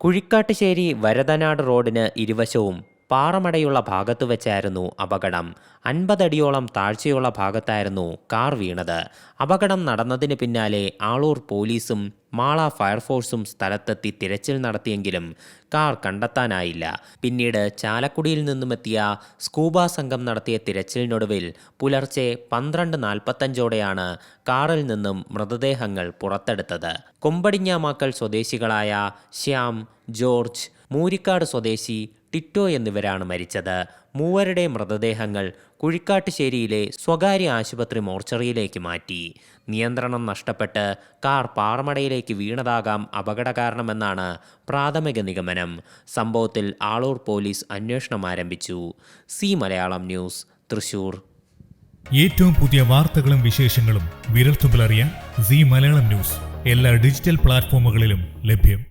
കുഴിക്കാട്ടുശ്ശേരി വരതനാട് റോഡിന് ഇരുവശവും പാറമടയുള്ള ഭാഗത്തു വെച്ചായിരുന്നു അപകടം. അൻപതടിയോളം താഴ്ചയുള്ള ഭാഗത്തായിരുന്നു കാർ വീണത്. അപകടം നടന്നതിന് പിന്നാലെ ആളൂർ പോലീസും മാള ഫയർഫോഴ്സും സ്ഥലത്തെത്തി തിരച്ചിൽ നടത്തിയെങ്കിലും കാർ കണ്ടെത്താനായില്ല. പിന്നീട് ചാലക്കുടിയിൽ നിന്നുമെത്തിയ സ്കൂബ സംഘം നടത്തിയ തിരച്ചിലിനൊടുവിൽ പുലർച്ചെ പന്ത്രണ്ട് നാൽപ്പത്തഞ്ചോടെയാണ് കാറിൽ നിന്നും മൃതദേഹങ്ങൾ പുറത്തെടുത്തത്. കൊമ്പടിഞ്ഞാമാക്കൽ സ്വദേശികളായ ശ്യാം ജോർജ് മൂരിക്കാട് സ്വദേശി ടിറ്റോ എന്നിവരാണ് മരിച്ചത്. മൂവരുടെ മൃതദേഹങ്ങൾ കുഴിക്കാട്ടുശ്ശേരിയിലെ സ്വകാര്യ ആശുപത്രി മോർച്ചറിയിലേക്ക് മാറ്റി. നിയന്ത്രണം നഷ്ടപ്പെട്ട് കാർ പാറമടയിലേക്ക് വീണതാകാം അപകട കാരണമെന്നാണ് പ്രാഥമിക നിഗമനം. സംഭവത്തിൽ ആളൂർ പോലീസ് അന്വേഷണം ആരംഭിച്ചു. C Malayalam news Thrissur. ഏറ്റവും പുതിയ വാർത്തകളും വിശേഷങ്ങളും വിരൽത്തുമ്പിലറിയാൻ സി മലയാളം ന്യൂസ്. എല്ലാ ഡിജിറ്റൽ പ്ലാറ്റ്ഫോമുകളിലും ലഭ്യം.